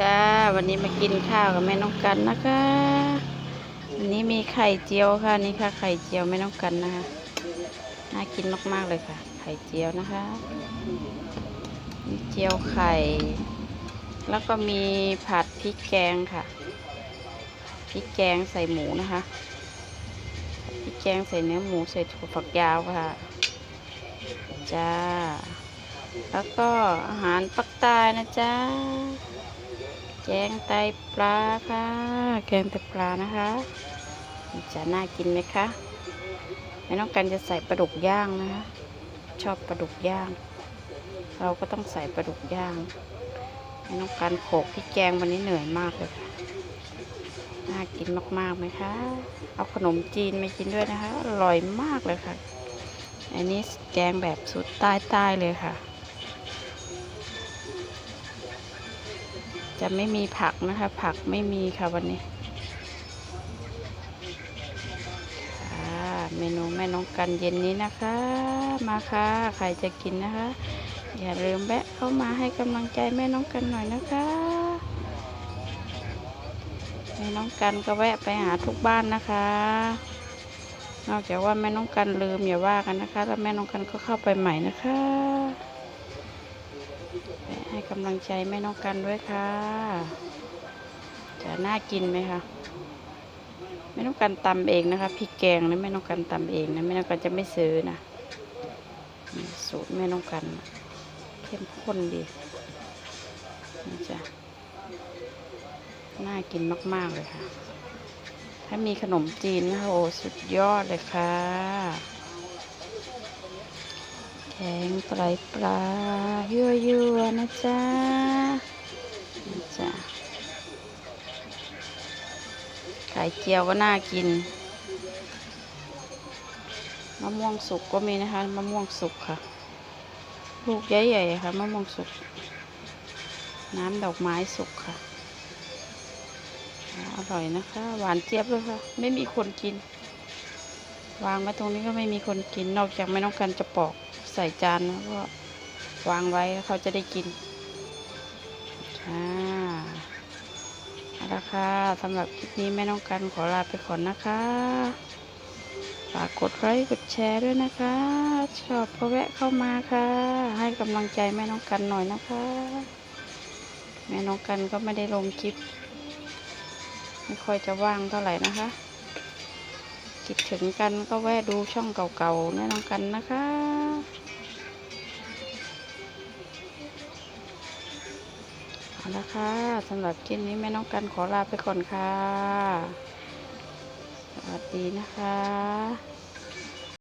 จ้า วันนี้มากินข้าวกับแม่น้องกันนะคะวันนี้มีไข่เจียวค่ะนี่ค่ะ ไข่เจียวแม่น้องกันนะคะน่ากินมากๆเลยค่ะ ไข่เจียวนะคะมีเจียวไข่ แล้วก็มีผัดพริกแกงค่ะพริกแกงใส่หมูนะคะพริกแกงใส่เนื้อหมูใส่ถั่วฝักยาวค่ะ จ้า แล้วก็อาหารปักใต้นะจ๊ะ แกงไตปลาค่ะ แกงไตปลานะคะจะน่ากินไหมคะไม่ต้องการจะใส่ปลาดุกย่างนะคะ ชอบปลาดุกย่าง เราก็ต้องใส่ปลาดุกย่างไม่ต้องการโขกพริกแกงวันนี้เหนื่อยมากเลยค่ะน่ากินมากๆไหมคะ เอาขนมจีนมากินด้วยนะคะ อร่อยมากเลยค่ะ อันนี้แกงแบบสุดใต้ๆเลยค่ะ จะไม่มีผักนะคะ ผักไม่มีค่ะวันนี้ค่ะเมนูแม่น้องกันเย็นนี้นะคะ มาค่ะใครจะกินนะคะ อย่าลืมแวะเข้ามาให้กำลังใจแม่น้องกันหน่อยนะคะแม่น้องกันก็แวะไปหาทุกบ้านนะคะ นอกจากว่าแม่น้องกันลืมอย่าว่ากันนะคะ แล้วแม่น้องกันก็เข้าไปใหม่นะคะ กำลังใจแม่น้องกันด้วยค่ะ จะน่ากินไหมคะแม่น้องกันตำเองนะคะพริกแกงนะแม่น้องกันตำเองนะแม่น้องกันจะไม่ซื้อนะสูตรแม่น้องกัน เข้มข้นดีนี่จ้ะน่ากินมาก ๆ เลยค่ะ ถ้ามีขนมจีนนะคะโอ้สุดยอดเลยค่ะ แกงปลายปลายั่วยั่วๆนะจ๊ะจ้ะไข่เจียวก็น่ากิน มะม่วงสุกก็มีนะคะ มะม่วงสุกค่ะ ลูกใหญ่ๆค่ะ มะม่วงสุก น้ำดอกไม้สุกค่ะ อร่อยนะคะ หวานเจี๊ยบเลยค่ะ ไม่มีคนกินวางไว้ตรงนี้ก็ไม่มีคนกิน นอกจากไม่ต้องการจะปอก ใส่จานนะก็วางไว้เขาจะได้กินค่ะเอาค่ะสำหรับคลิปนี้แม่น้องกันขอลาไปก่อนนะคะฝากกดไลค์กดแชร์ด้วยนะคะ ชอบก็แวะเข้ามาค่ะ ให้กำลังใจแม่น้องกันหน่อยนะคะ แม่น้องกันก็ไม่ได้ลงคลิป ไม่ค่อยจะว่างเท่าไหร่นะคะคิดถึงกันก็แวะดูช่องเก่าๆแม่นะนำกันนะคะ เอาละค่ะสำหรับคลิปนี้แม่น้องกันขอลาไปก่อนค่ะ สวัสดีนะคะ